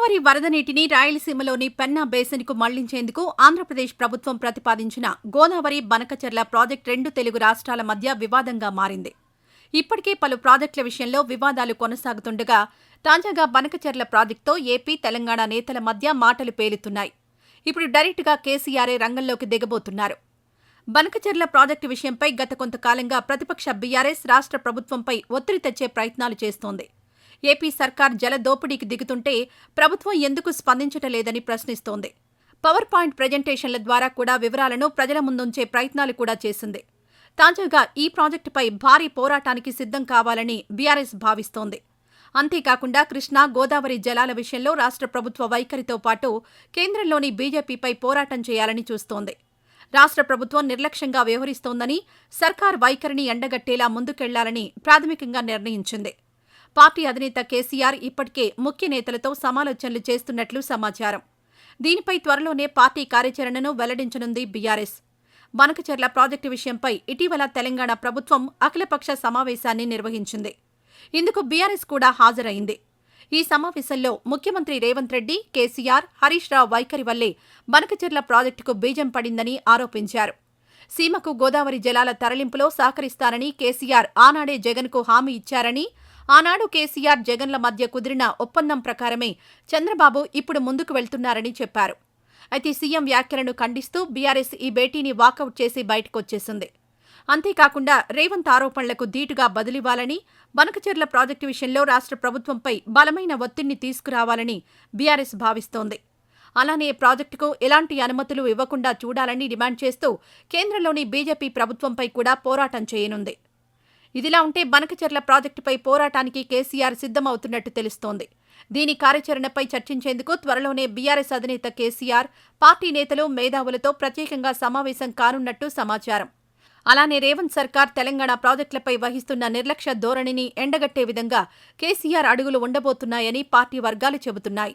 వరద నీటిని రాయలసీమలోని పెన్నా బేసిన్కు మళ్ళించేందుకు ఆంధ్రప్రదేశ్ ప్రభుత్వం ప్రతిపాదించిన గోదావరి బనకచెర్ల ప్రాజెక్టు రెండు తెలుగు రాష్ట్రాల మధ్య వివాదంగా మారింది. ఇప్పటికే పలు ప్రాజెక్టుల విషయంలో వివాదాలు కొనసాగుతుండగా తాజాగా బనకచెర్ల ప్రాజెక్టుతో ఏపీ తెలంగాణ నేతల మధ్య మాటలు పేలుతున్నాయి. ఇప్పుడు డైరెక్టుగా కేసీఆర్ఏ రంగంలోకి దిగబోతున్నారు. బనకచెర్ల ప్రాజెక్టు విషయంపై గత కొంతకాలంగా ప్రతిపక్ష బీఆర్ఎస్ రాష్ట్ర ప్రభుత్వంపై ఒత్తిడి తెచ్చే ప్రయత్నాలు చేస్తోంది. ఏపీ సర్కార్ జల దోపిడీకి దిగుతుంటే ప్రభుత్వం ఎందుకు స్పందించటలేదని ప్రశ్నిస్తోంది. పవర్ పాయింట్ ప్రజెంటేషన్ల ద్వారా కూడా వివరాలను ప్రజల ముందుంచే ప్రయత్నాలు కూడా చేసింది. తాజాగా ఈ ప్రాజెక్టుపై భారీ పోరాటానికి సిద్ధం కావాలని బీఆర్ఎస్ భావిస్తోంది. అంతేకాకుండా కృష్ణా గోదావరి జలాల విషయంలో రాష్ట్ర ప్రభుత్వ వైఖరితో పాటు కేంద్రంలోని బీజేపీపై పోరాటం చేయాలని చూస్తోంది. రాష్ట్ర ప్రభుత్వం నిర్లక్ష్యంగా వ్యవహరిస్తోందని సర్కార్ వైఖరిని ఎండగట్టేలా ముందుకెళ్ళాలని ప్రాథమికంగా నిర్ణయించింది. పార్టీ అధినేత కేసీఆర్ ఇప్పటికే ముఖ్య నేతలతో సమాలోచనలు చేస్తున్నట్లు సమాచారం. దీనిపై త్వరలోనే పార్టీ కార్యాచరణను వెల్లడించనుంది బీఆర్ఎస్. బనకచెర్ల ప్రాజెక్టు విషయంపై ఇటీవల తెలంగాణ ప్రభుత్వం అఖిలపక్ష సమావేశాన్ని నిర్వహించింది. ఇందుకు బీఆర్ఎస్ కూడా హాజరైంది. ఈ సమావేశంలో ముఖ్యమంత్రి రేవంత్ రెడ్డి కేసీఆర్ హరీష్ రావు వైఖరి వల్లే బనకచెర్ల ప్రాజెక్టుకు బీజం పడిందని ఆరోపించారు. సీమకు గోదావరి జలాల తరలింపులో సహకరిస్తానని కేసీఆర్ ఆనాడే జగన్కు హామీ ఇచ్చారని ఆనాడు కేసీఆర్ జగన్ల మధ్య కుదిరిన ఒప్పందం ప్రకారమే చంద్రబాబు ఇప్పుడు ముందుకు వెళ్తున్నారని చెప్పారు. అయితే సీఎం వ్యాఖ్యలను ఖండిస్తూ బీఆర్ఎస్ ఈ భేటీని వాకౌట్ చేసి బయటకొచ్చేసింది. అంతేకాకుండా రేవంత్ ఆరోపణలకు ధీటుగా బదులివ్వాలని బనకచెర్ల ప్రాజెక్టు విషయంలో రాష్ట్ర ప్రభుత్వంపై బలమైన ఒత్తిడిని తీసుకురావాలని బీఆర్ఎస్ భావిస్తోంది. అలానే ప్రాజెక్టుకు ఎలాంటి అనుమతులు ఇవ్వకుండా చూడాలని డిమాండ్ చేస్తూ కేంద్రంలోని బీజేపీ ప్రభుత్వంపై కూడా పోరాటం చేయనుంది. ఇదిలా ఉంటే బనకచెర్ల ప్రాజెక్టుపై పోరాటానికి కేసీఆర్ సిద్ధమవుతున్నట్టు తెలుస్తోంది. దీని కార్యాచరణపై చర్చించేందుకు త్వరలోనే బీఆర్ఎస్ అధినేత కేసీఆర్ పార్టీ నేతలు మేధావులతో ప్రత్యేకంగా సమావేశం కానున్నట్టు సమాచారం. అలానే రేవంత్ సర్కార్ తెలంగాణ ప్రాజెక్టులపై వహిస్తున్న నిర్లక్ష్య ధోరణిని ఎండగట్టే విధంగా కేసీఆర్ అడుగులు ఉండబోతున్నాయని పార్టీ వర్గాలు చెబుతున్నాయి.